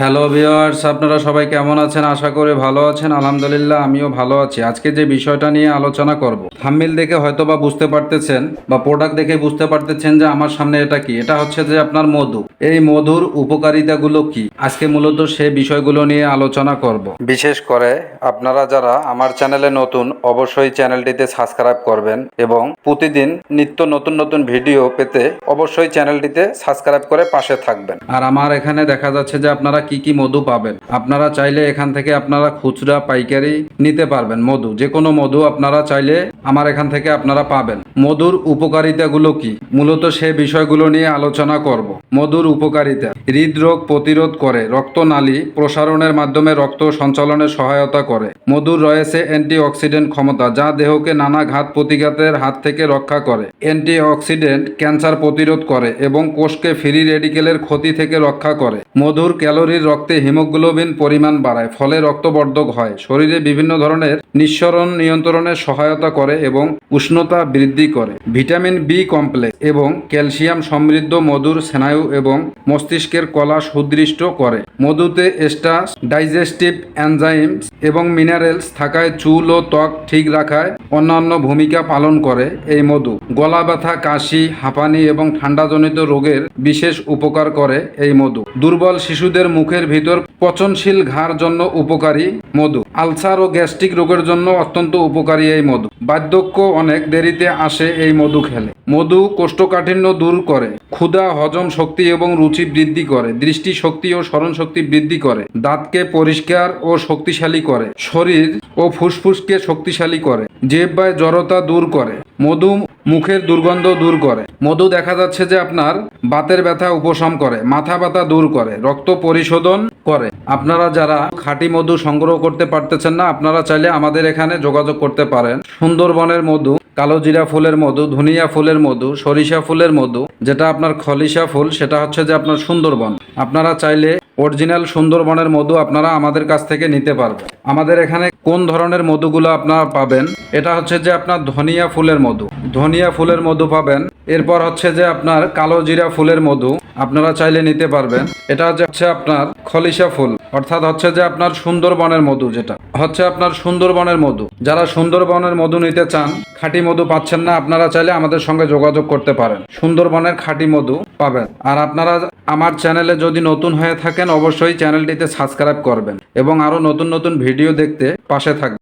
Hello viewers আপনারা সবাই কেমন আছেন? আশা করে ভালো আছেন। আলহামদুলিল্লাহ, আমিও ভালো আছি। আজকে যে বিষয়টা নিয়ে আলোচনা করব থাম্মিল দেখে হয়তো বা বুঝতে পারতেছেন বা প্রোডাক্ট দেখে বুঝতে পারতেছেন যে আমার সামনে এটা কি। এটা হচ্ছে যে আপনার মধু। এই মধুর উপকারিতাগুলো কি? আজকে মূলত সে বিষয়গুলো নিয়ে আলোচনা করব। বিশেষ করে আপনারা যারা আমার চ্যানেলে নতুন, অবশ্যই চ্যানেলটিতে সাবস্ক্রাইব করবেন এবং প্রতিদিন নিত্য নতুন নতুন ভিডিও পেতে অবশ্যই চ্যানেলটিতে সাবস্ক্রাইব করে পাশে থাকবেন। আর আমার এখানে দেখা যাচ্ছে যে আপনারা কি কি মধু পাবেন? আপনারা চাইলে এখান থেকে আপনারা খুচরা পাইকারি নিতে পারবেন মধু। যে কোনো মধু আপনারা চাইলে আমার এখান থেকে আপনারা পাবেন। মধুর উপকারিতাগুলো কি? মূলত সে বিষয়গুলো নিয়ে আলোচনা করব। মধুর উপকারিতা। হৃদরোগ প্রতিরোধ করে। রক্তনালী প্রসারণের মাধ্যমে রক্ত সঞ্চালনে সহায়তা করে। মধুর রয়েছে অ্যান্টিঅক্সিডেন্ট ক্ষমতা, যা দেহকে নানা ঘাত প্রতিঘাতের হাত থেকে রক্ষা করে। অ্যান্টিঅক্সিডেন্ট ক্যান্সার প্রতিরোধ করে এবং কোষকে ফ্রি রেডিকেলের ক্ষতি থেকে রক্ষা করে। মধুর ক্যালোরির রক্তে হিমোগ্লোবিন পরিমাণ বাড়ায়, ফলে রক্তবর্ধক হয়। শরীরে বিভিন্ন ধরনের নিঃসরণ নিয়ন্ত্রণে সহায়তা করে। এবং উষ্ণতা বৃদ্ধি করে। ভিটামিন বি কমপ্লেক্স এবং ক্যালসিয়াম সমৃদ্ধ মধুর স্নায়ু এবং মস্তিষ্কের কলা সুদৃষ্ট করে। মধুতে স্টাস ডাইজেস্টিভ এনজাইমস এবং মিনারেলস থাকায় চুল ও ত্বক ঠিক রাখায় অন্যান্য ভূমিকা পালন করে এই মধু। গলা ব্যথা কাশি, হাঁপানি এবং ঠান্ডাজনিত রোগের বিশেষ উপকার করে এই মধু। দুর্বল শিশুদের মুখের ভিতর পচনশীল ঘাড় জন্য উপকারী মধু। আলসার ও গ্যাস্ট্রিক রোগের জন্য অত্যন্ত উপকারী এই মধু। বার্ধক্য অনেক দেরিতে আসে এই মধু খেলে। মধু কোষ্ঠকাঠিন্য দূর করে। ক্ষুধা, হজম শক্তি এবং রুচি বৃদ্ধি করে। দৃষ্টি শক্তি ও স্মরণ শক্তি বৃদ্ধি করে। দাঁতকে পরিষ্কার ও শক্তিশালী করে। শরীর ও ফুসফুসকে শক্তিশালী করে। জেব্বায় জড়তা দূর করে। মধু মুখের দুর্গন্ধ দূর করে। মধু দেখা যাচ্ছে যে আপনার বাতের ব্যথা উপশম করে, মাথা ব্যথা দূর করে, রক্ত পরিশোধন করে। আপনারা যারা খাঁটি মধু সংগ্রহ করতে পারতেছেন না, আপনারা চাইলে আমাদের এখানে যোগাযোগ করতে পারেন। সুন্দরবনের মধু, কালো জিরা ফুলের মধু, ধনিয়া ফুলের মধু, সরিষা ফুলের মধু, যেটা আপনার খলিশা ফুল, সেটা হচ্ছে যে আপনার সুন্দরবন। আপনারা চাইলে অরিজিনাল সুন্দরবনের মধু আপনারা আমাদের কাছ থেকে নিতে পারবেন। আমাদের এখানে কোন ধরনের মধুগুলো আপনারা পাবেন, এটা হচ্ছে যে আপনার ধনিয়া ফুলের মধু। ধনিয়া ফুলের মধু পাবেন, এরপর হচ্ছে যে আপনার কালো জিরা ফুলের মধু। আপনারা চাইলে নিতে পারবেন। এটা হচ্ছে আপনার খলিশা ফুল। অর্থাৎ হচ্ছে যে আপনার সুন্দরবনের মধু যেটা। হচ্ছে আপনার সুন্দরবনের মধু। যারা সুন্দরবনের মধু নিতে চান, খাঁটি মধু পাচ্ছেন না, আপনারা চাইলে আমাদের সঙ্গে যোগাযোগ করতে পারেন। সুন্দরবনের খাঁটি মধু পাবেন। আর আপনারা আমার চ্যানেলে যদি নতুন হয়ে থাকেন, অবশ্যই চ্যানেলটিতে সাবস্ক্রাইব করবেন। এবং আরও নতুন নতুন ভিডিও দেখতে পাশে থাকবেন।